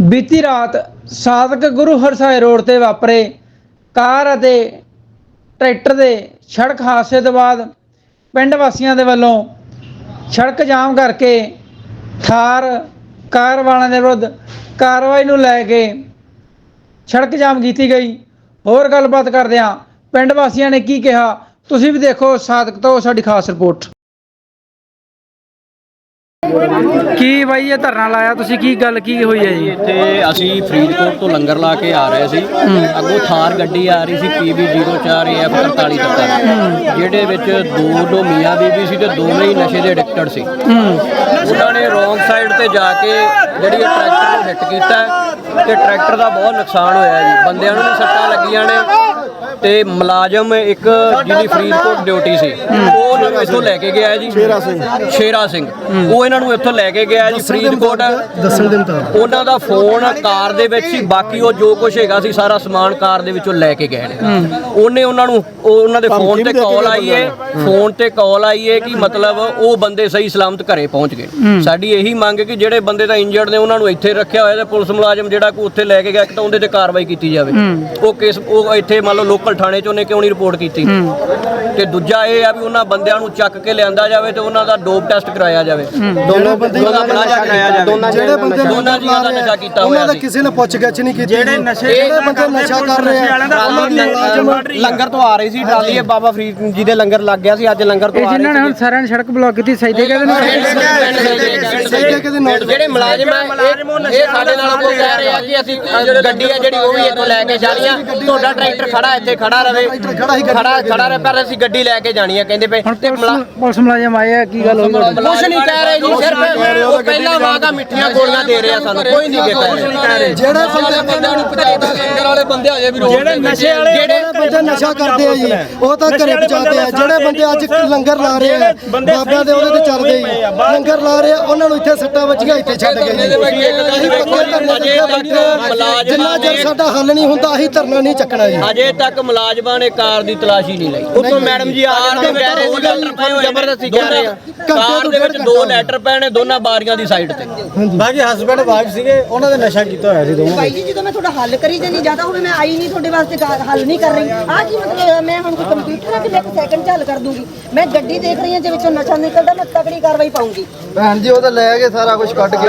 ਬੀਤੀ ਰਾਤ ਸਾਧਕ ਗੁਰੂ ਹਰਸਾਏ ਰੋਡ ਤੇ ਵਾਪਰੇ। ਕਾਰ ਅਤੇ ਟਰੈਕਟਰ ਦੇ ਸੜਕ ਹਾਦਸੇ ਤੋਂ ਬਾਅਦ ਪਿੰਡ ਵਾਸੀਆਂ ਦੇ ਵੱਲੋਂ ਸੜਕ ਜਾਮ ਕਰਕੇ ਥਾਰ ਕਾਰ ਵਾਲਿਆਂ ਦੇ ਵਿਰੁੱਧ ਕਾਰਵਾਈ ਨੂੰ ਲੈ ਕੇ ਸੜਕ ਜਾਮ ਕੀਤੀ ਗਈ। ਹੋਰ ਗੱਲਬਾਤ ਕਰਦੇ ਹਾਂ ਪਿੰਡ ਵਾਸੀਆਂ ਨੇ ਕੀ ਕਿਹਾ, ਤੁਸੀਂ ਵੀ ਦੇਖੋ ਸਾਧਕ ਤੋਂ ਸਾਡੀ ਖਾਸ ਰਿਪੋਰਟ। ਕੀ ਬਾਈ ਇਹ ਧਰਨਾ ਲਾਇਆ? ਤੁਸੀਂ ਕੀ ਗੱਲ, ਕੀ ਹੋਈ ਹੈ ਜੀ? ਇੱਥੇ ਅਸੀਂ ਫਰੀਦਕੋਟ ਤੋਂ ਲੰਗਰ ਲਾ ਕੇ ਆ ਰਹੇ ਸੀ। ਅੱਗੋਂ ਥਾਰ ਗੱਡੀ ਆ ਰਹੀ ਸੀ PB 04 AF 4370 ਜਿਹਦੇ ਵਿੱਚ ਦੋ ਦੋ ਮੀਆਂ ਬੀਬੀ ਸੀ ਤੇ ਦੋਵੇਂ ਹੀ ਨਸ਼ੇ ਦੇ ਐਡਿਕਟਡ ਸੀ। ਉਹਨਾਂ ਨੇ ਰੋਂਗ ਸਾਈਡ ਤੇ ਜਾ ਕੇ ਜਿਹੜੀ ਟਰੈਕਟਰ ਨੂੰ ਹਿੱਟ ਕੀਤਾ ਤੇ ਟਰੈਕਟਰ ਦਾ ਬਹੁਤ ਨੁਕਸਾਨ ਹੋਇਆ ਜੀ। ਬੰਦਿਆਂ ਨੂੰ ਵੀ ਸੱਟਾਂ ਲੱਗੀਆਂ ਨੇ। ਤੇ ਮੁਲਾਜ਼ਮ ਇੱਕ ਜਿਹਦੀ ਫਰੀਦਕੋਟ ਡਿਊਟੀ ਸੀ ਉਹ ਉਹਨਾਂ ਨੂੰ ਇੱਥੋਂ ਲੈ ਕੇ ਗਿਆ ਜੀ। ਸ਼ੇਰਾ ਸਿੰਘ। ਸ਼ੇਰਾ ਸਿੰਘ। ਉਹ ਇਹਨਾਂ ਨੂੰ ਇੱਥੋਂ ਲੈ ਕੇ ਗਿਆ ਜੀ ਫਰੀਦਕੋਟ। ਦੱਸਣ ਦੇ ਮੁਤਾਬਕ। ਉਹਨਾਂ ਦਾ ਫੋਨ ਕਾਰ ਦੇ ਵਿੱਚ ਸੀ ਬਾਕੀ ਉਹ ਜੋ ਕੁਝ ਹੈਗਾ ਸੀ ਸਾਰਾ ਸਮਾਨ ਕਾਰ ਦੇ ਵਿੱਚੋਂ ਲੈ ਕੇ ਗਏ ਨੇ। ਉਹਨੇ ਉਹਨਾਂ ਨੂੰ ਉਹ ਉਹਨਾਂ ਦੇ ਫੋਨ ਤੇ ਕਾਲ ਆਈ ਏ ਫੋਨ ਤੇ ਕਾਲ ਆਈ ਏ ਕਿ ਮਤਲਬ ਉਹ ਬੰਦੇ ਸਹੀ ਸਲਾਮਤ ਘਰੇ ਪਹੁੰਚ ਗਏ। ਸਾਡੀ ਇਹੀ ਮੰਗ ਹੈ ਕਿ ਜਿਹੜੇ ਬੰਦੇ ਤਾਂ ਇੰਜਰਡ ਨੇ ਉਹਨਾਂ ਨੂੰ ਇੱਥੇ ਰੱਖਿਆ ਹੋਇਆ ਤੇ ਪੁਲਿਸ ਮੁਲਾਜ਼ਮ ਜਿਹੜਾ ਕੋ ਉੱਥੇ ਲੈ ਕੇ ਗਿਆ ਇੱਕ ਤਾਂ ਉਹਦੇ ਤੇ ਕਾਰਵਾਈ ਕੀਤੀ ਜਾਵੇ। ਉਹ ਕੇਸ ਉਹ ਇੱਥੇ ਮੰਨ ਲਓ ਲੋਕਲ ਥਾਣੇ 'ਚ ਉਹਨੇ ਕਿਉਂ ਨਹੀਂ ਰਿਪੋਰਟ ਕੀਤੀ? ਤੇ ਦੂਜਾ ਇਹ ਆ ਵੀ ਉਹਨਾਂ ਬੰਦਿਆਂ ਨੂੰ ਚੱਕ ਕੇ ਲਿਆਂਦਾ ਜਾਵੇ ਤੇ ਉਹਨਾਂ ਦਾ ਡੋਪ ਟੈਸਟ ਕਰਾਇਆ ਜਾਵੇ। ਦੋਨੋਂ ਬੰਦੇ ਉਹਦਾ ਪਲਾਜ਼ਾ ਕਰਾਇਆ ਜਾਵੇ। ਜਿਹੜੇ ਬੰਦੇ ਦੋਨਾਂ ਜੀਆਂ ਦਾ ਨਸ਼ਾ ਕੀਤਾ ਹੋਇਆ ਉਹਨਾਂ ਦਾ ਸੀ ਕਿਸੇ ਨੇ ਪੁੱਛ ਗਿੱਛ ਨਹੀਂ ਕੀਤੀ। ਜਿਹੜੇ ਨਸ਼ੇ ਜਿਹੜੇ ਬੰਦੇ ਨਸ਼ਾ ਕਰ ਰਹੇ ਆ ਉਹਨਾਂ ਦੀ ਮੁਲਾਜ਼ਮ ਲੰਗਰ ਤੋਂ ਆ ਰਹੀ ਸੀ ਟਰਾਲੀ ਇਹ ਬਾਬਾ ਫਰੀਦ ਜੀ ਦੇ ਲੰਗਰ ਲੱਗ ਗਿਆ ਸੀ ਅੱਜ ਲੰਗਰ ਤੋਂ ਆ ਰਹੀ ਜਿਨ੍ਹਾਂ ਨੇ ਹੁਣ ਸਾਰਿਆਂ ਨੇ ਸੜਕ ਬਲੌਕ ਕੀਤੀ ਸੈਦੇ ਕਹਿੰਦੇ ਨੇ ਜਿਹੜੇ ਮੁਲਾਜ਼ਮ ਆ ਇਹ ਇਹ ਸਾਡੇ ਨਾਲ ਕੋਈ ਕਹਿ ਰਹੇ ਆ ਕਿ ਅਸੀਂ ਅ, ਗੱਡੀ ਆ ਜਿਹੜੀ ਉਹ ਵੀ ਇੱਥੋਂ ਲੈ ਕੇ ਜਾਣੀ ਆ ਤੁਹਾਡਾ ਟਰੈਕਟਰ ਖੜਾ ਇੱਥੇ ਖੜਾ ਰਵੇ ਖੜਾ ਖੜਾ ਰਹੇ ਪਰ ਅਸੀਂ ਗੱਡੀ ਲੈ ਕੇ ਜਾਣੀ ਆ ਕਹਿੰਦੇ ਪਏ ਹੁਣ ਤੇ ਮੁਲਾ- ਪੁਲਿਸ ਮੁਲਾਜ਼ਮ ਆਏ ਆ ਕੀ ਗੱਲ ਹੋਈ ਤੁਹਾਡੀ ਕੁਛ ਨਹੀਂ ਕਹਿ ਰਹੇ ਜੀ ਸਿਰਫ ਉਹ ਪਹਿਲਾਂ ਵਾਂਗਾ ਮਿੱਠੀਆਂ ਗੋਲੀਆਂ ਦੇ ਰਹੇ ਆ ਸਾਨੂੰ ਕੋਈ ਨਹੀਂ ਕਹਿ ਰਹੇ। ਜਿਹੜੇ ਬੰਦੇ ਨੂੰ ਪਹੁੰਚਾਉਂਦਾ ਲੰਗਰ ਵਾਲੇ ਬੰਦੇ ਹਜੇ ਵੀ ਜਿਹੜੇ ਨਸ਼ੇ ਵਾਲੇ ਜਿਹੜੇ ਬੰਦੇ ਨਸ਼ਾ ਕਰਦੇ ਆ ਜੀ ਉਹ ਤਾਂ ਘਰੇ ਪਹੁੰਚਾਉਂਦੇ ਆ। ਜਿਹੜੇ ਬੰਦੇ ਅੱਜ ਲੰਗਰ ਲਾ ਰਹੇ ਆ ਬਾਬਿਆਂ ਦੇ ਉਹਦੇ ਤੇ ਚੱਲਦੇ ਹੀ ਲੰਗਰ ਲਾ ਰਹੇ ਆ ਉਹਨਾਂ ਨੂੰ ਇੱਥੇ ਸੱਟਾਂ ਵੱਜੀਆਂ ਇੱਥੇ ਛੱਡ ਗਏ ਜੀ। ਅਸੀਂ ਪੱਕੇ ਧਰਨੇ ਤੇ ਬੈਠੇ ਜਿੰਨਾ ਚਿਰ ਸਾਡਾ ਹੱਲ ਨਹੀਂ ਹੁੰਦਾ ਅਸੀਂ ਧਰਨਾ ਨਹੀਂ ਚੱਕਣਾ ਜੀ। ਅਜੇ ਤੱਕ ਮੁਲਾਜ਼ਮਾਂ ਨੇ ਕਾਰ ਦੀ ਤਲਾਸ਼ੀ ਨਹੀਂ ਲਈ। ਉੱਤੋਂ ਮੈਡਮ ਜੀ ਆ ਕੇ ਸਾਨੂੰ ਕਹਿ ਰਹੇ ਸੀ ਡਾਕਟਰ ਕੋਲ ਜ਼ਬਰਦਸਤੀ ਕਹਿ ਰਹੇ ਆ। ਕਾਰ ਦੇ ਵਿੱਚ ਦੋ ਲੈਟਰ ਪਏ ਨੇ ਦੋਨਾਂ ਬਾਰੀਆਂ ਦੀ ਸਾਈਡ ਤੇ। ਬਾਕੀ ਹਸਬੰਡ ਵਾਈਫ ਸੀਗੇ ਉਹਨਾਂ ਦੇ ਨਸ਼ਾ ਕੀਤਾ ਹੋਇਆ ਸੀ ਦੋਵਾਂ ਭਾਈ ਜੀ ਜਦੋਂ ਮੈਂ ਤੁਹਾਡਾ ਹੱਲ ਕਰੀ ਜਾਂਦੀ ਜ਼ਿਆਦਾ ਹੋਵੇ ਮੈਂ ਆਈ ਨਹੀਂ ਤੁਹਾਡੇ ਵਾਸਤੇ ਹੱਲ ਨਹੀਂ ਕਰ ਰਹੀ। ਆ ਕੀ ਮਤਲਬ ਹੈ? ਮੈਂ ਹੁਣ ਕੋਈ ਕੰਪਿਊਟਰ ਆ ਕਿ ਮੈਂ ਇੱਕ ਸੈਕਿੰਡ 'ਚ ਹੱਲ ਕਰ ਦੂੰਗੀ? ਮੈਂ ਗੱਡੀ ਦੇਖ ਰਹੀ ਹਾਂ ਜੇ ਵਿੱਚੋਂ ਨਸ਼ਾ ਨਿਕਲਦਾ ਮੈਂ ਤਕੜੀ ਕਾਰਵਾਈ ਪਾਉਂਗੀ। ਭੈਣ ਜੀ ਉਹ ਤਾਂ ਲੈ ਕੇ ਸਾਰਾ ਕੁਝ ਕੱਢ ਕੇ।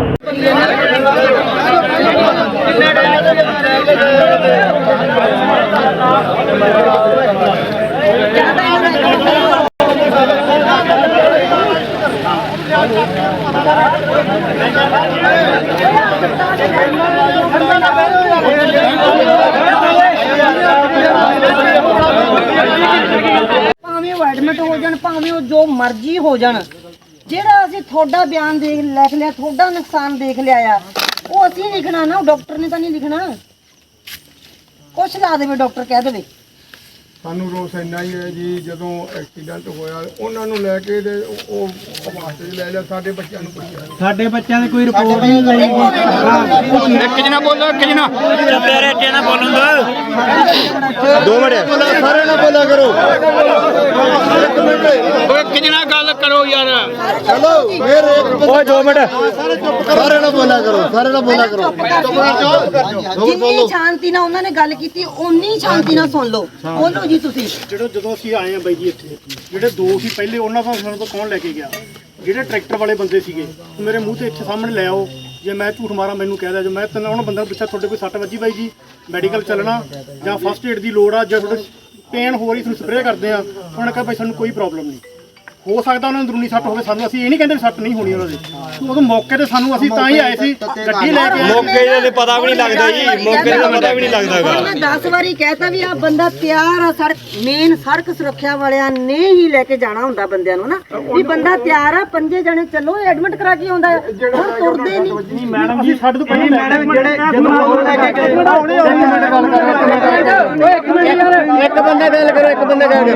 ਭਾਵੇਂ ਉਹ ਐਡਮਿਟ ਹੋ ਜਾਣ ਭਾਵੇਂ ਉਹ ਜੋ ਮਰਜ਼ੀ ਹੋ ਜਾਣ ਜਿਹੜਾ ਅਸੀਂ ਤੁਹਾਡਾ ਬਿਆਨ ਦੇਖ ਲਿਖ ਲਿਆ ਤੁਹਾਡਾ ਨੁਕਸਾਨ ਦੇਖ ਲਿਆ ਆ ਉਹ ਅਸੀਂ ਲਿਖਣਾ ਨਾ ਉਹ ਡਾਕਟਰ ਨੇ ਤਾਂ ਨਹੀਂ ਲਿਖਣਾ। ਕੁਛ ਲਾ ਦੇਵੇ ਡਾਕਟਰ ਕਹਿ ਦੇਵੇ। ਸਾਨੂੰ ਰੋਸ ਇੰਨਾ ਹੀ ਹੈ ਜੀ ਜਦੋਂ ਐਕਸੀਡੈਂਟ ਹੋਇਆ ਉਹਨਾਂ ਨੂੰ ਲੈ ਕੇ ਤੇ ਉਹ- ਉਹ ਹਸਪਤਾਲ ਲੈ ਲਿਆ ਸਾਡੇ ਬੱਚਿਆਂ ਨੂੰ ਕੋਈ ਸਾਡੇ ਬੱਚਿਆਂ ਦੀ ਕੋਈ ਰਿਪੋਰਟ ਨਹੀਂ। ਲਈ ਓਏ ਕਿੰਨਾ ਗੱਲ ਕਰੋ ਯਾਰ। ਓਏ 2 ਮਿੰਟ। ਸਾਰੇ ਨਾਲ ਬੋਲਿਆ ਕਰੋ ਸਾਰੇ ਨਾਲ ਬੋਲਿਆ ਕਰੋ। ਜਿੰਨੀ ਸ਼ਾਂਤੀ ਨਾਲ ਉਹਨਾਂ ਨੇ ਗੱਲ ਕੀਤੀ ਓਨੀ ਸ਼ਾਂਤੀ ਨਾਲ ਸੁਣ ਲਓ। ਬੋਲੋ ਜੀ ਤੁਸੀਂ। ਜਿਹੜੇ ਜਦੋਂ ਅਸੀਂ ਆਏ ਆ ਬਾਈ ਜੀ ਇੱਥੇ ਜਿਹੜੇ ਦੋ ਸੀ ਪਹਿਲੇ ਉਹਨਾਂ ਤੋਂ ਸਾਨੂੰ ਤੋਂ ਕੌਣ ਲੈ ਕੇ ਗਿਆ? ਜਿਹੜੇ ਟਰੈਕਟਰ ਵਾਲੇ ਬੰਦੇ ਸੀਗੇ ਮੇਰੇ ਮੂੰਹ ਤੇ ਇੱਥੇ ਸਾਹਮਣੇ ਲੈ ਆਓ। ਜੇ ਮੈਂ ਝੂਠ ਮਾਰਾਂ, ਮੈਨੂੰ ਕਹਿ ਦਿਆ ਜੇ। ਮੈਂ ਤੈਨੂੰ ਉਹਨਾਂ ਬੰਦਾ ਪੁੱਛਿਆ, ਤੁਹਾਡੇ ਕੋਈ ਸੱਟ ਵੱਜੀ ਬਾਈ ਜੀ? ਮੈਡੀਕਲ ਚੱਲਣਾ ਜਾਂ ਫਸਟ ਏਡ ਦੀ ਲੋੜ ਆ, ਜਾਂ ਤੁਹਾਡੇ ਪੇਨ ਹੋ ਰਹੀ, ਤੁਹਾਨੂੰ ਸਪਰੇਅ ਕਰਦੇ ਆ। ਉਹਨਾਂ ਕਹਿੰਦਾ ਭਾਈ ਸਾਨੂੰ ਕੋਈ ਪ੍ਰੋਬਲਮ ਨਹੀਂ। ਹੋ ਸਕਦਾ ਉਹਨਾਂ ਨੂੰ ਅੰਦਰੂਨੀ ਸੱਟ ਹੋਵੇ ਸਾਨੂੰ ਅਸੀਂ ਇਹ ਨਹੀਂ ਕਹਿੰਦੇ ਵੀ ਸੱਟ ਨਹੀਂ ਹੋਣੀ ਉਹਨਾਂ ਦੀ। ਉਦੋਂ ਮੌਕੇ ਤੇ ਸਾਨੂੰ ਅਸੀਂ ਤਾਂ ਹੀ ਆਏ ਸੀ ਗੱਡੀ ਲੈ ਕੇ ਆਏ ਮੌਕੇ ਦਾ ਤੇ ਪਤਾ ਵੀ ਨਹੀਂ ਲੱਗਦਾ ਜੀ ਮੌਕੇ ਦਾ ਪਤਾ ਵੀ ਨਹੀਂ ਲੱਗਦਾਗਾ ਮੈਂ 10 ਵਾਰੀ ਕਹਿਤਾ ਵੀ ਆ ਬੰਦਾ ਤਿਆਰ ਆ ਸੜਕ ਮੇਨ ਸੜਕ ਸੁਰੱਖਿਆ ਵਾਲਿਆਂ ਨੇ ਹੀ ਲੈ ਕੇ ਜਾਣਾ ਹੁੰਦਾ ਬੰਦਿਆਂ ਨੂੰ ਨਾ। ਵੀ ਬੰਦਾ ਤਿਆਰ ਆ ਪੰਜੇ ਜਣੇ ਚੱਲੋ ਐਡਮਿਟ ਕਰਾ ਕੇ ਆਉਂਦਾ। ਹੈ ਹੁਣ ਤੁਰਦੇ ਨਹੀਂ। ਮੈਡਮ ਜੀ ਸਾਡੇ ਤੋਂ ਪਹਿਲਾਂ ਮੈਡਮ ਜਿਹੜੇ ਇੱਕ ਬੰਦਾ ਗੱਲ ਕਰੋ ਇੱਕ ਬੰਦਾ ਗੱਲ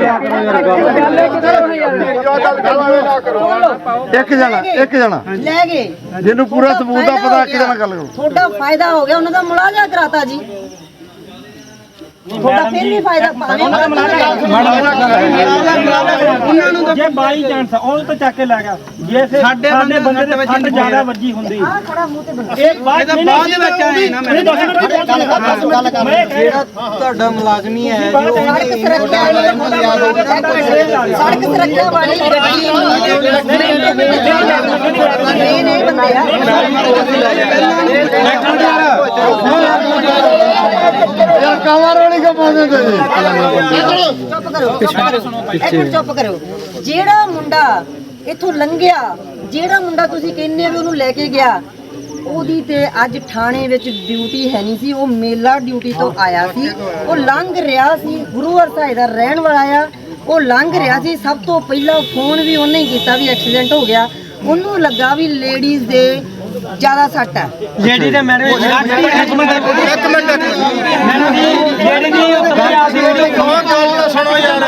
ਇੱਕ ਜਣਾ ਇੱਕ ਜਣਾ। ਲੈ ਗਏ। ਜਿਹਨੂੰ ਪੂਰਾ ਸਬੂਤ ਦਾ ਪਤਾ ਇੱਕ ਜਣਾ ਗੱਲ ਕਰੋ। ਤੁਹਾਡਾ ਫਾਇਦਾ ਹੋ ਗਿਆ। ਉਹਨਾਂ ਦਾ ਮੁਲਾਜ਼ਾ ਕਰਾਤਾ ਜੀ। ਤੁਹਾਡਾ ਫਿਰ ਵੀ ਫਾਇਦਾ ਭਾਵੇਂ ਉਹਨਾਂ ਨੂੰ ਜੇ ਬਾਈ ਚਾਂਸ ਉਹ ਤਾਂ ਚੱਕ ਕੇ ਲੈ ਗਿਆ ਜੇ ਸਾਡੇ ਬੰਦੇ ਬੰਦੇ ਦੇ ਵਿੱਚ ਸੱਟ ਜ਼ਿਆਦਾ ਵੱਜੀ ਹੁੰਦੀ ਆ ਖੜਾ ਮੂੰਹ ਤੇ ਬੰਦਾ ਇਹ ਬਾਅਦ ਦੇ ਵਿੱਚ ਆਏ ਨਾ ਮੈਂ ਕਹਿ ਰਿਹਾ ਤੁਹਾਡਾ ਮੁਲਾਜ਼ਮੀ ਹੈ ਸੜਕ ਸੁਰੱਖਿਆ ਵਾਲੀ ਸੜਕ ਸੁਰੱਖਿਆ ਵਾਲੀ ਨਹੀਂ ਨਹੀਂ ਬੰਦੇ ਆ ਯਾਰ ਕਮਰ ਵਾਲੀ ਕੋ ਪਾਉਂਦੇ ਤੇ ਚੁੱਪ ਕਰੋ ਚੁੱਪ ਕਰੋ ਇੱਕ ਮਿੰਟ ਚੁੱਪ ਕਰੋ। ਜਿਹੜਾ ਮੁੰਡਾ ਇੱਥੋਂ ਲੰਘਿਆ ਜਿਹੜਾ ਮੁੰਡਾ ਤੁਸੀਂ ਕਹਿੰਦੇ ਵੀ ਉਹਨੂੰ ਲੈ ਕੇ ਗਿਆ ਉਹਦੀ ਤੇ ਅੱਜ ਥਾਣੇ ਵਿੱਚ ਡਿਊਟੀ ਹੈ ਨਹੀਂ ਸੀ। ਉਹ ਮੇਲਾ ਡਿਊਟੀ ਤੋਂ ਆਇਆ ਸੀ। ਉਹ ਲੰਘ ਰਿਹਾ ਸੀ। ਗੁਰੂ ਹਰਸਾਏ ਦਾ ਰਹਿਣ ਵਾਲਾ ਆ। ਉਹ ਲੰਘ ਰਿਹਾ ਸੀ। ਸਭ ਤੋਂ ਪਹਿਲਾਂ ਫੋਨ ਵੀ ਉਹਨੇ ਹੀ ਕੀਤਾ ਵੀ ਐਕਸੀਡੈਂਟ ਹੋ ਗਿਆ। ਉਹਨੂੰ ਲੱਗਾ ਵੀ ਲੇਡੀਜ਼ ਦੇ ਜ਼ਿਆਦਾ ਸੱਟ ਹੈ। ਜਿਹੜੀ ਤੇ ਮੈਡਮ ਇੱਕ ਮਿੰਟ ਇੱਕ ਮਿੰਟ। ਮੈਡਮ ਜੀ ਜਿਹੜੀ ਦੀ ਉਹ ਕਦੇ ਆ ਸੀ ਸੁਣੋ ਯਾਰ।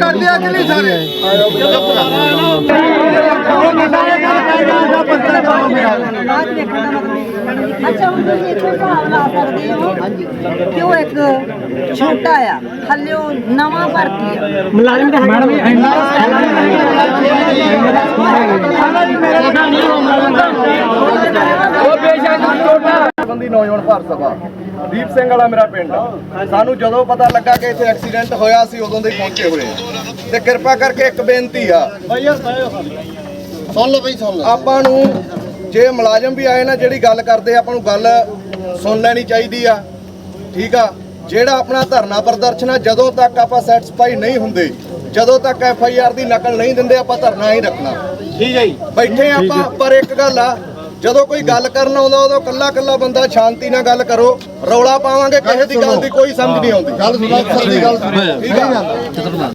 ਕਰਦੇ ਆ ਕਿ ਨਹੀਂ ਸਾਰੇ? ਬਾਅਦ ਵੇਖਣ ਦਾ ਮਤਲਬ ਅੱਛਾ ਹੁਣ ਤੁਸੀਂ ਇੱਥੇ ਹਿਸਾਬ ਲਾ ਸਕਦੇ ਹੋ ਕਿ ਉਹ ਇੱਕ ਛੋਟਾ ਆ ਹੱਲੇ ਉਹ ਨਵਾਂ ਭਰਤੀ ਆ ਮੁਲਾਜ਼ਮ ਤਾਂ ਮੈਡਮ ਸੰਬੰਧੀ ਨੌਜਵਾਨ ਭਾਰਤ ਸਭਾ ਦੀਪ ਸਿੰਘ ਵਾਲਾ ਮੇਰਾ ਪਿੰਡ ਸਾਨੂੰ ਜਦੋਂ ਪਤਾ ਲੱਗਾ ਕਿ ਇੱਥੇ ਐਕਸੀਡੈਂਟ ਹੋਇਆ ਸੀ ਉਦੋਂ ਦੇ ਪਹੁੰਚੇ ਹੋਏ ਤੇ ਕਿਰਪਾ ਕਰਕੇ ਇੱਕ ਬੇਨਤੀ ਆ ਸੁਣ ਲਓ ਬਈ ਸੁਣ ਲਓ ਆਪਾਂ ਨੂੰ ਜੇ ਮੁਲਾਜ਼ਮ ਵੀ ਆਏ ਨਾ ਜਿਹੜੀ ਗੱਲ ਕਰਦੇ ਆਪਾਂ ਨੂੰ ਗੱਲ ਸੁਣ ਲੈਣੀ ਚਾਹੀਦੀ ਆ। ਠੀਕ ਆ? ਜਿਹੜਾ ਆਪਣਾ ਧਰਨਾ ਪ੍ਰਦਰਸ਼ਨ ਆ ਜਦੋਂ ਤੱਕ ਆਪਾਂ ਸੈਟੀਸਫਾਈ ਨਹੀਂ ਹੁੰਦੇ ਜਦੋਂ ਤੱਕ ਐਫ ਆਈ ਆਰ ਦੀ ਨਕਲ ਨਹੀਂ ਦਿੰਦੇ ਆਪਾਂ ਧਰਨਾ ਹੀ ਰੱਖਣਾ। ਠੀਕ ਹੈ ਜੀ। ਬੈਠੇ ਆਪਾਂ ਪਰ ਇੱਕ ਗੱਲ ਆ ਜਦੋਂ ਕੋਈ ਗੱਲ ਕਰਨ ਆਉਂਦਾ ਉਦੋਂ ਕੱਲਾ ਕੱਲਾ ਬੰਦਾ ਸ਼ਾਂਤੀ ਨਾਲ ਗੱਲ ਕਰੋ ਰੌਲਾ ਪਾਵਾਂਗੇ ਕਿਸੇ ਦੀ ਗੱਲ ਦੀ ਕੋਈ ਸਮਝ ਨਹੀਂ ਆਉਂਦੀ। ਗੱਲ ਸੁਣਾ ਦੀ ਗੱਲ ਠੀਕ ਆ?